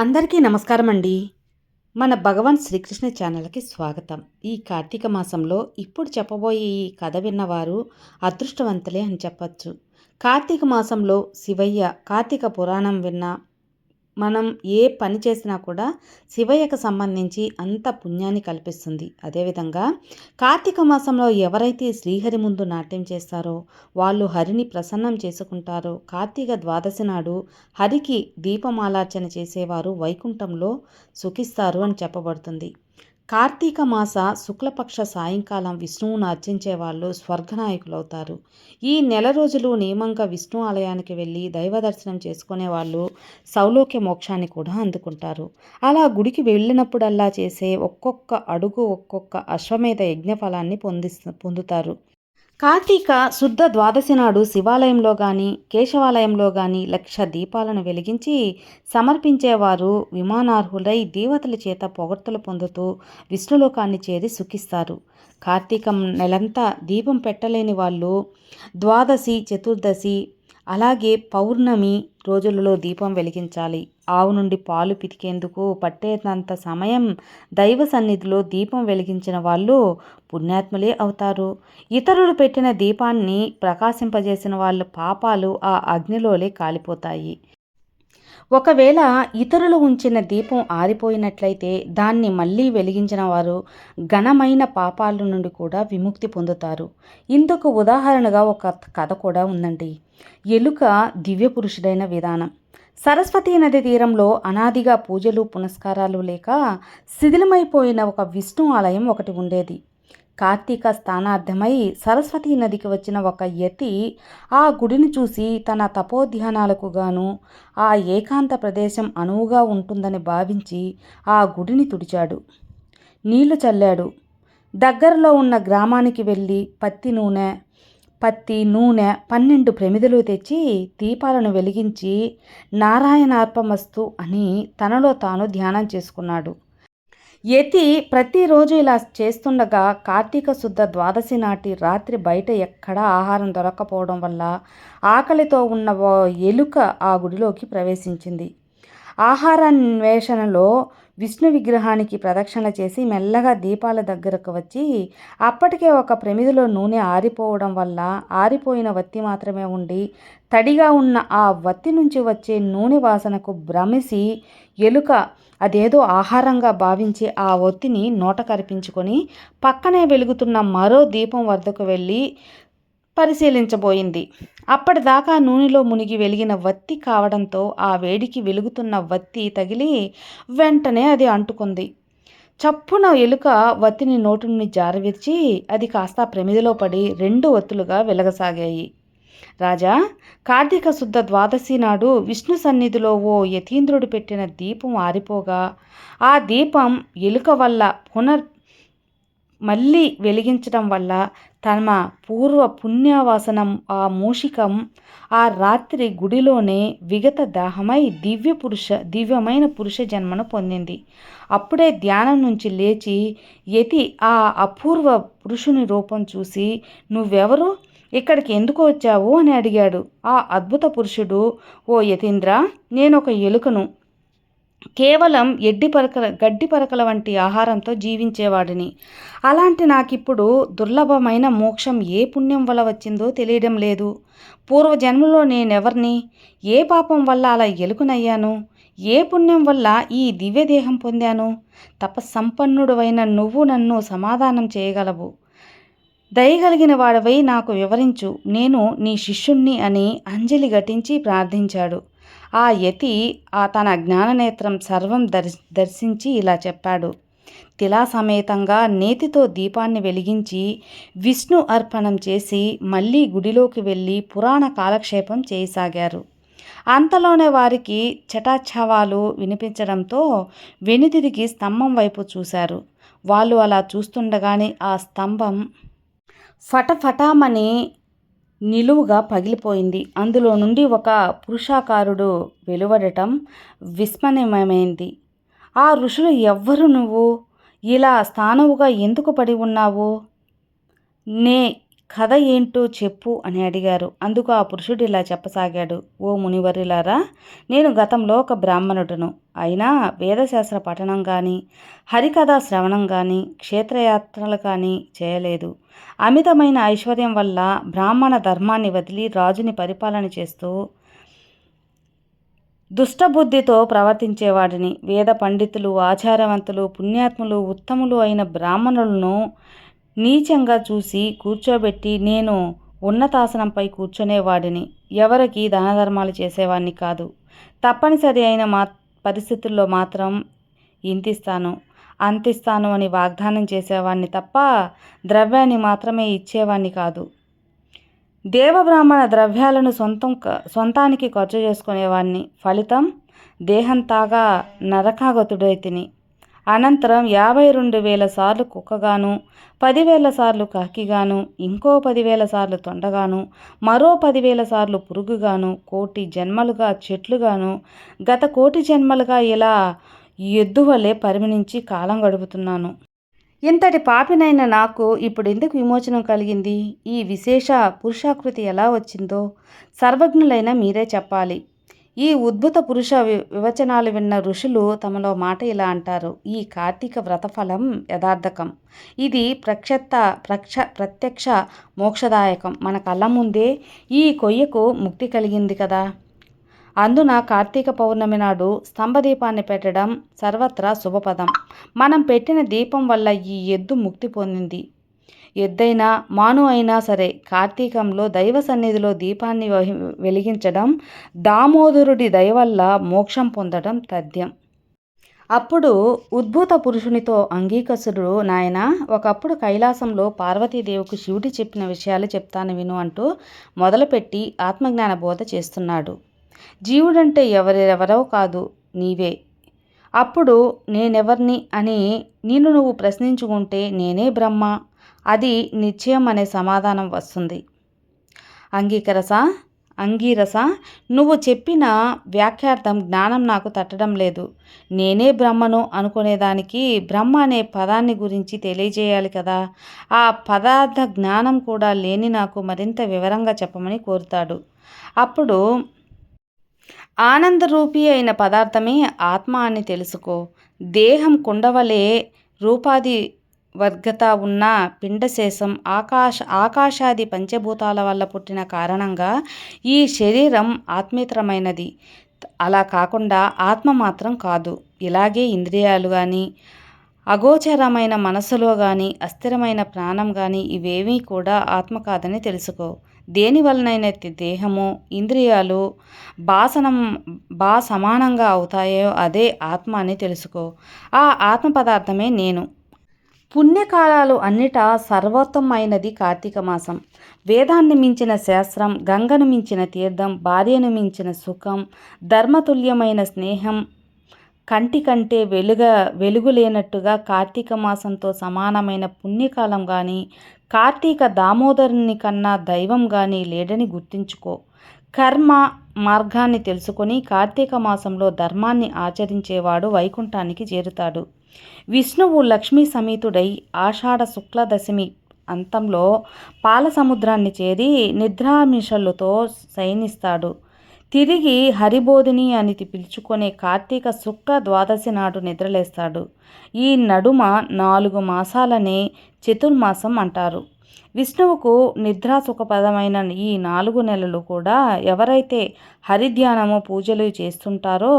అందరికీ నమస్కారం అండి మన భగవాన్ శ్రీకృష్ణ ఛానల్కి స్వాగతం. ఈ కార్తీక మాసంలో ఇప్పుడు చెప్పబోయే ఈ కథ విన్నవారు అదృష్టవంతులే అని చెప్పచ్చు. కార్తీక మాసంలో శివయ్య కార్తీక పురాణం విన్న మనం ఏ పని చేసినా కూడా శివయ్యకు సంబంధించి అంత పుణ్యాన్ని కల్పిస్తుంది. అదేవిధంగా కార్తీక మాసంలో ఎవరైతే శ్రీహరి ముందు నాట్యం చేస్తారో వాళ్ళు హరిని ప్రసన్నం చేసుకుంటారో. కార్తీక ద్వాదశి నాడు హరికి దీపమాలార్చన చేసేవారు వైకుంఠంలో సుఖిస్తారు అని చెప్పబడుతుంది. కార్తీక మాస శుక్లపక్ష సాయంకాలం విష్ణువును అర్చించే వాళ్ళు స్వర్గనాయకులవుతారు. ఈ నెల రోజులు నియమంగా విష్ణు ఆలయానికి వెళ్ళి దైవ దర్శనం చేసుకునే వాళ్ళు సౌలోక్య మోక్షాన్ని కూడా అందుకుంటారు. అలా గుడికి వెళ్ళినప్పుడల్లా చేసే ఒక్కొక్క అడుగు ఒక్కొక్క అశ్వమేధ యజ్ఞ ఫలాన్ని పొందిస్తు పొందుతారు. కార్తీక శుద్ధ ద్వాదశి నాడు శివాలయంలో కానీ కేశవాలయంలో కానీ లక్ష దీపాలను వెలిగించి సమర్పించేవారు విమానార్హులై దేవతల చేత పొగడ్తలు పొందుతూ విష్ణులోకాన్ని చేరి సుఖిస్తారు. కార్తీకం నెలంతా దీపం పెట్టలేని వాళ్ళు ద్వాదశి చతుర్దశి అలాగే పౌర్ణమి రోజులలో దీపం వెలిగించాలి. ఆవు నుండి పాలు పితికేందుకు పట్టేంత సమయం దైవ సన్నిధిలో దీపం వెలిగించిన వాళ్ళు పుణ్యాత్ములే అవుతారు. ఇతరులు పెట్టిన దీపాన్ని ప్రకాశింపజేసిన వాళ్ళ పాపాలు ఆ అగ్నిలోలే కాలిపోతాయి. ఒకవేళ ఇతరులు ఉంచిన దీపం ఆరిపోయినట్లయితే దాన్ని మళ్ళీ వెలిగించిన వారు ఘనమైన పాపాల నుండి కూడా విముక్తి పొందుతారు. ఇందుకు ఉదాహరణగా ఒక కథ కూడా ఉందండి. ఎలుక దివ్య పురుషుడైన విధానం. సరస్వతీ నది తీరంలో అనాదిగా పూజలు పునస్కారాలు లేక శిథిలమైపోయిన ఒక విష్ణు ఆలయం ఒకటి ఉండేది. కార్తీక స్థానార్థమై సరస్వతీ నదికి వచ్చిన ఒక యతి ఆ గుడిని చూసి తన తపోధ్యానాలకు గాను ఆ ఏకాంత ప్రదేశం అనువుగా ఉంటుందని భావించి ఆ గుడిని తుడిచాడు. నీళ్ళు చల్లాడు. దగ్గరలో ఉన్న గ్రామానికి వెళ్ళి పత్తి నూనె పత్తి నూనె పన్నెండు ప్రమిదలు తెచ్చి దీపాలను వెలిగించి నారాయణార్పమస్తు అని తనలో తాను ధ్యానం చేసుకున్నాడు. యతి ప్రతిరోజు ఇలా చేస్తుండగా కార్తీక శుద్ధ ద్వాదశి నాటి రాత్రి బయట ఎక్కడా ఆహారం దొరక్కపోవడం వల్ల ఆకలితో ఉన్న ఓ ఎలుక ఆ గుడిలోకి ప్రవేశించింది. ఆహారాన్వేషణలో విష్ణు విగ్రహానికి ప్రదక్షిణ చేసి మెల్లగా దీపాల దగ్గరకు వచ్చి అప్పటికే ఒక ప్రమిదిలో నూనె ఆరిపోవడం వల్ల ఆరిపోయిన వత్తి మాత్రమే ఉండి తడిగా ఉన్న ఆ వత్తి నుంచి వచ్చే నూనె వాసనకు భ్రమిసి ఎలుక అదేదో ఆహారంగా భావించి ఆ ఒత్తిని నోట కరిపించుకొని పక్కనే వెలుగుతున్న మరో దీపం వద్దకు వెళ్ళి పరిశీలించబోయింది. అప్పటిదాకా నూనెలో మునిగి వెలిగిన వత్తి కావడంతో ఆ వేడికి వెలుగుతున్న వత్తి తగిలి వెంటనే అది అంటుకుంది. చప్పున ఎలుక వత్తిని నోటి నుండి జారవిర్చి అది కాస్త ప్రమిదిలో పడి రెండు ఒత్తులుగా వెలగసాగాయి. రాజా కార్తీక శుద్ధ ద్వాదశి నాడు విష్ణు సన్నిధిలో ఓ యతీంద్రుడు పెట్టిన దీపం ఆరిపోగా ఆ దీపం ఎలుక వల్ల పునర్ మళ్ళీ వెలిగించడం వల్ల తమ పూర్వ పుణ్యవాసనం ఆ మూషికం ఆ రాత్రి గుడిలోనే విగత దాహమై దివ్య పురుష దివ్యమైన పురుష జన్మను పొందింది. అప్పుడే ధ్యానం నుంచి లేచి యతి ఆ అపూర్వ పురుషుని రూపం చూసి నువ్వెవరు? ఇక్కడికి ఎందుకు వచ్చావు? అని అడిగాడు. ఆ అద్భుత పురుషుడు ఓ యతీంద్ర నేను ఒక ఎలుకను. కేవలం ఎడ్డి పరకల గడ్డి పరకల వంటి ఆహారంతో జీవించేవాడిని. అలాంటి నాకిప్పుడు దుర్లభమైన మోక్షం ఏ పుణ్యం వల్ల వచ్చిందో తెలియడం లేదు. పూర్వజన్మలో నేనెవరిని? ఏ పాపం వల్ల అలా ఎలుకనయ్యాను? ఏ పుణ్యం వల్ల ఈ దివ్యదేహం పొందాను? తపస్సంపన్నుడువైన నువ్వు నన్ను సమాధానం చేయగలవు. దయగలిగిన వాడవై నాకు వివరించు. నేను నీ శిష్యుణ్ణి అని అంజలి ఘటించి ప్రార్థించాడు. ఆ యతి ఆ తన జ్ఞాననేత్రం సర్వం దర్శ దర్శించి ఇలా చెప్పాడు. తిలా సమేతంగా నేతితో దీపాన్ని వెలిగించి విష్ణు అర్పణం చేసి మళ్ళీ గుడిలోకి వెళ్ళి పురాణ కాలక్షేపం చేయసాగారు. అంతలోనే వారికి చటాఛావాలు వినిపించడంతో వెనుతిరిగి స్తంభం వైపు చూశారు. వాళ్ళు అలా చూస్తుండగానే ఆ స్తంభం ఫటఫటామని నిలువుగా పగిలిపోయింది. అందులో నుండి ఒక పురుషాకారుడు వెలువడటం విస్మయమైంది ఆ ఋషులు ఎవ్వరు నువ్వు? ఇలా స్థానవుగా ఎందుకు పడి ఉన్నావు? నే కథ ఏంటో చెప్పు అని అడిగారు. అందుకు ఆ పురుషుడు ఇలా చెప్పసాగాడు. ఓ మునివరిలారా నేను గతంలో ఒక బ్రాహ్మణుడును. అయినా వేదశాస్త్ర పఠనం కానీ హరికథా శ్రవణం కానీ క్షేత్రయాత్రలు కానీ చేయలేదు. అమితమైన ఐశ్వర్యం వల్ల బ్రాహ్మణ ధర్మాన్ని వదిలి రాజుని పరిపాలన చేస్తూ దుష్టబుద్ధితో ప్రవర్తించేవాడిని. వేద పండితులు ఆచారవంతులు పుణ్యాత్ములు ఉత్తములు అయిన బ్రాహ్మణులను నీచంగా చూసి కూర్చోబెట్టి నేను ఉన్నతాసనంపై కూర్చునేవాడిని. ఎవరికి దాన ధర్మాలు చేసేవాడిని కాదు. తప్పనిసరి అయిన మా పరిస్థితుల్లో మాత్రం ఇంతిస్తాను. అంతిస్తాను అని వాగ్దానం చేసేవాణ్ణి తప్ప ద్రవ్యాన్ని మాత్రమే ఇచ్చేవాణ్ణి కాదు. దేవబ్రాహ్మణ ద్రవ్యాలను సొంతం సొంతానికి ఖర్చు చేసుకునేవాణ్ణి. ఫలితం దేహంతాగా నరకాగతుడైతిని అనంతరం యాభై రెండు వేల సార్లు కుక్కగాను పదివేల సార్లు కాకిగాను ఇంకో పదివేల సార్లు తొండగాను మరో పదివేల సార్లు పురుగుగాను కోటి జన్మలుగా చెట్లుగాను గత కోటి జన్మలుగా ఇలా ఎద్దు వలె పరిమణించి కాలం గడుపుతున్నాను. ఇంతటి పాపినైన నాకు ఇప్పుడు ఎందుకు విమోచనం కలిగింది? ఈ విశేష పురుషాకృతి ఎలా వచ్చిందో సర్వజ్ఞులైన మీరే చెప్పాలి. ఈ ఉద్భుత పురుష వివచనాలు విన్న ఋషులు తమలో మాట ఇలా అంటారు. ఈ కార్తీక వ్రతఫలం యథార్థకం. ఇది ప్రక్షత్త ప్రక్ష ప్రత్యక్ష మోక్షదాయకం. మన కళ్ళ ముందే ఈ కొయ్యకు ముక్తి కలిగింది కదా. అందున కార్తీక పౌర్ణమి నాడు స్తంభదీపాన్ని పెట్టడం సర్వత్రా శుభపదం. మనం పెట్టిన దీపం వల్ల ఈ ఎద్దు ముక్తి పొందింది. ఎద్దైనా మాను అయినా సరే కార్తీకంలో దైవ సన్నిధిలో దీపాన్ని వెలిగించడం దామోదరుడి దయ వల్ల మోక్షం పొందడం తథ్యం. అప్పుడు ఉద్భూత పురుషునితో అంగీకసుడు నాయన ఒకప్పుడు కైలాసంలో పార్వతీదేవికి శివుడి చెప్పిన విషయాలు చెప్తాను విను అంటూ మొదలుపెట్టి ఆత్మజ్ఞాన బోధ చేస్తున్నాడు. జీవుడంటే ఎవరెవరో కాదు నీవే. అప్పుడు నేనెవర్ని అని నిన్ను నువ్వు ప్రశ్నించుకుంటే నేనే బ్రహ్మ. అది నిశ్చయం అనే సమాధానం వస్తుంది. అంగీకరస? అంగీరస? నువ్వు చెప్పిన వ్యాఖ్యార్థం జ్ఞానం నాకు తట్టడం లేదు. నేనే బ్రహ్మను అనుకునేదానికి బ్రహ్మ అనే పదాన్ని గురించి తెలియజేయాలి కదా. ఆ పదార్థ జ్ఞానం కూడా లేని నాకు మరింత వివరంగా చెప్పమని కోరుతాడు. అప్పుడు ఆనందరూపి అయిన పదార్థమే ఆత్మ అని తెలుసుకో. దేహం కుండవలే రూపాది వర్గత ఉన్న పిండశేషం ఆకాశ ఆకాశాది పంచభూతాల వల్ల పుట్టిన కారణంగా ఈ శరీరం ఆత్మేతరమైనది. అలా కాకుండా ఆత్మ మాత్రం కాదు. ఇలాగే ఇంద్రియాలు కానీ అగోచరమైన మనసులో కానీ అస్థిరమైన ప్రాణం కానీ ఇవేమీ కూడా ఆత్మ కాదని తెలుసుకో. దేనివలనైతే దేహము ఇంద్రియాలు బాసనం బా సమానంగా అవుతాయో అదే ఆత్మ అని తెలుసుకో. ఆ ఆత్మ పదార్థమే నేను. పుణ్యకాలాలు అన్నిటా సర్వోత్తమైనది కార్తీక మాసం. వేదాన్ని మించిన శాస్త్రం గంగను మించిన తీర్థం భార్యను మించిన సుఖం ధర్మతుల్యమైన స్నేహం కంటి కంటే వెలుగ వెలుగు లేనట్టుగా కార్తీక మాసంతో సమానమైన పుణ్యకాలం కానీ కార్తీక దామోదరుని కన్నా దైవం కానీ లేడని గుర్తుంచుకో. కర్మ మార్గాన్ని తెలుసుకొని కార్తీక మాసంలో ధర్మాన్ని ఆచరించేవాడు వైకుంఠానికి చేరుతాడు. విష్ణువు లక్ష్మీ సమేతుడై ఆషాఢ శుక్ల దశమి అంతంలో పాలసముద్రాన్ని చేరి నిద్రామిషలతో శయనిస్తాడు తిరిగి హరిబోధిని అని పిలుచుకునే కార్తీక శుక్ల ద్వాదశి నాడు నిద్రలేస్తాడు. ఈ నడుమ నాలుగు మాసాలనే చతుర్మాసం అంటారు. విష్ణువుకు నిద్రా సుఖపదమైన ఈ నాలుగు నెలలు కూడా ఎవరైతే హరిధ్యానము పూజలు చేస్తుంటారో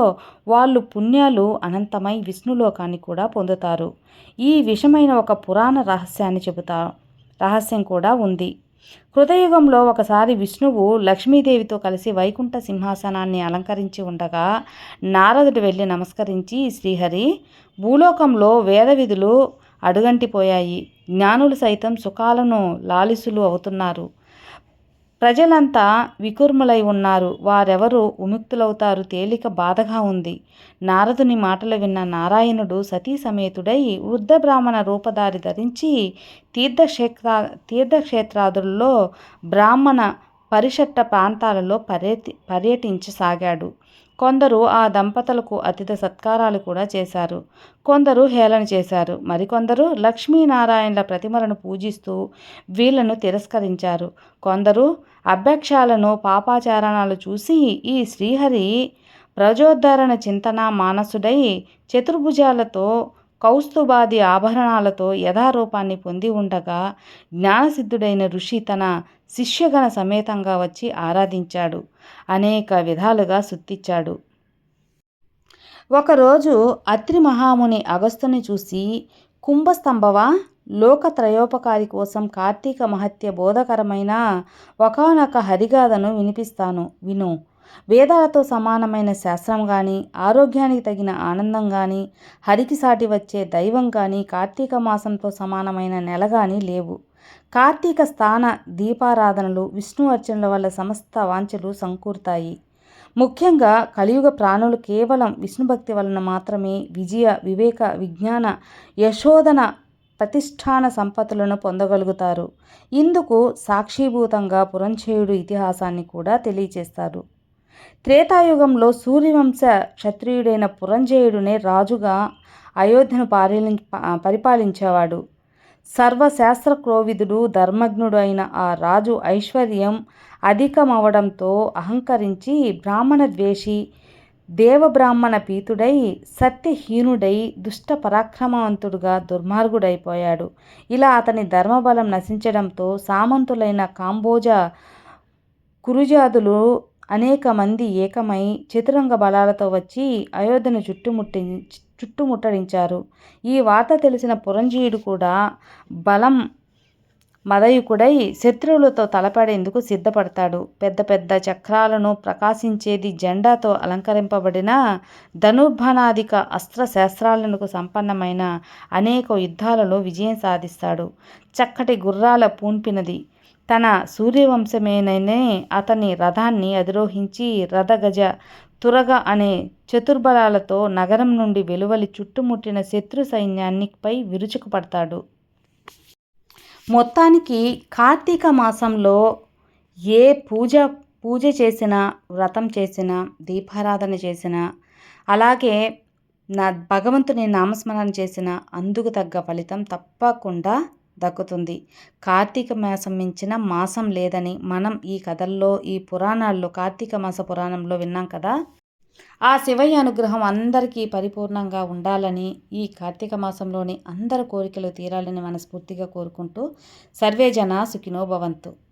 వాళ్ళు పుణ్యాలు అనంతమై విష్ణులోకాన్ని కూడా పొందుతారు. ఈ విషమైన ఒక పురాణ రహస్యాన్ని చెబుతా రహస్యం కూడా ఉంది. కృతయుగంలో ఒకసారి విష్ణువు లక్ష్మీదేవితో కలిసి వైకుంఠ సింహాసనాన్ని అలంకరించి ఉండగా నారదుడు వెళ్ళి నమస్కరించి శ్రీహరి భూలోకంలో వేద విధులు అడుగంటిపోయాయి. జ్ఞానులు సైతం సుఖాలను లాలిసులు అవుతున్నారు. ప్రజలంతా వికుర్ములై ఉన్నారు. వారెవరు విముక్తులవుతారు తేలిక బాధగా ఉంది. నారదుని మాటలు విన్న నారాయణుడు సతీ సమేతుడై వృద్ధ బ్రాహ్మణ రూపధారి ధరించి తీర్థక్షేత్ర తీర్థక్షేత్రాదుల్లో బ్రాహ్మణ పరిషట్ట ప్రాంతాలలో పర్యటి పర్యటించసాగాడు. కొందరు ఆ దంపతులకు అతిథి సత్కారాలు కూడా చేశారు. కొందరు హేళన చేశారు. మరికొందరు లక్ష్మీనారాయణల ప్రతిమలను పూజిస్తూ వీళ్ళను తిరస్కరించారు. కొందరు అభ్యక్షాలను పాపాచారణాలు చూసి ఈ శ్రీహరి ప్రజోద్ధరణ చింతన మానసుడై చతుర్భుజాలతో కౌస్తుభాది ఆభరణాలతో యథారూపాన్ని పొంది ఉండగా జ్ఞానసిద్ధుడైన ఋషి తన శిష్యగణ సమేతంగా వచ్చి ఆరాధించాడు. అనేక విధాలుగా సుత్తిచ్చాడు ఒకరోజు అత్రి మహాముని అగస్తుని చూసి కుంభస్తంభవ? లోకత్రయోపకారి కోసం కార్తీక మహత్య బోధకరమైన ఒకనొక హరిగాథను వినిపిస్తాను. విను. వేదాలతో సమానమైన శాస్త్రం కానీ ఆరోగ్యానికి తగిన ఆనందం కానీ హరికి సాటి వచ్చే దైవం కానీ కార్తీక మాసంతో సమానమైన నెల కానీ లేవు. కార్తీక స్థాన దీపారాధనలు విష్ణు అర్చనల వల్ల సమస్త వాంఛలు సంకూరుతాయి. ముఖ్యంగా కలియుగ ప్రాణులు కేవలం విష్ణుభక్తి వలన మాత్రమే విజయ వివేక విజ్ఞాన యశోధన ప్రతిష్టాన సంపత్తులను పొందగలుగుతారు. ఇందుకు సాక్షీభూతంగా పురంచేయుడు ఇతిహాసాన్ని కూడా తెలియచేస్తారు. త్రేతాయుగంలో సూర్యవంశ క్షత్రియుడైన పురంజయుడునే రాజుగా అయోధ్యను పారి పరిపాలించేవాడు. సర్వశాస్త్ర క్రోవిదుడు ధర్మజ్ఞుడు అయిన ఆ రాజు ఐశ్వర్యం అధికమవడంతో అహంకరించి బ్రాహ్మణ ద్వేషి దేవబ్రాహ్మణ పీతుడై సత్యహీనుడై దుష్ట పరాక్రమవంతుడుగా దుర్మార్గుడైపోయాడు. ఇలా అతని ధర్మబలం నశించడంతో సామంతులైన కాంబోజ కురుజాదులు అనేక మంది ఏకమై చతురంగ బలాలతో వచ్చి అయోధ్యను చుట్టుముట్టి చుట్టుముట్టడించారు. ఈ వార్త తెలిసిన పురంజీయుడు కూడా బలం మదయుకుడై శత్రువులతో తలపడేందుకు సిద్ధపడతాడు. పెద్ద పెద్ద చక్రాలను ప్రకాశించేది జెండాతో అలంకరింపబడిన ధనుర్భణాధిక అస్త్రశస్త్రాలకు సంపన్నమైన అనేక యుద్ధాలలో విజయం సాధిస్తాడు. చక్కటి గుర్రాల పూన్పినది తన సూర్యవంశమేననే అతని రథాన్ని అధిరోహించి రథగజ తురగ అనే చతుర్బలాలతో నగరం నుండి వెలువలి చుట్టుముట్టిన శత్రు సైన్యాన్నిపై విరుచుకుపడతాడు మొత్తానికి కార్తీక మాసంలో ఏ పూజ పూజ చేసినా వ్రతం చేసినా దీపారాధన చేసినా అలాగే నా భగవంతుని నామస్మరణ చేసిన అందుకు తగ్గ ఫలితం తప్పకుండా దక్కుతుంది. కార్తీక మాసం మించిన మాసం లేదని మనం ఈ కథల్లో ఈ పురాణాల్లో కార్తీక మాస పురాణంలో విన్నాం కదా? ఆ శివయ్య అనుగ్రహం అందరికీ పరిపూర్ణంగా ఉండాలని ఈ కార్తీక మాసంలోని అందరి కోరికలు తీరాలని మనస్ఫూర్తిగా కోరుకుంటూ సర్వే జన సుఖినో భవంతు.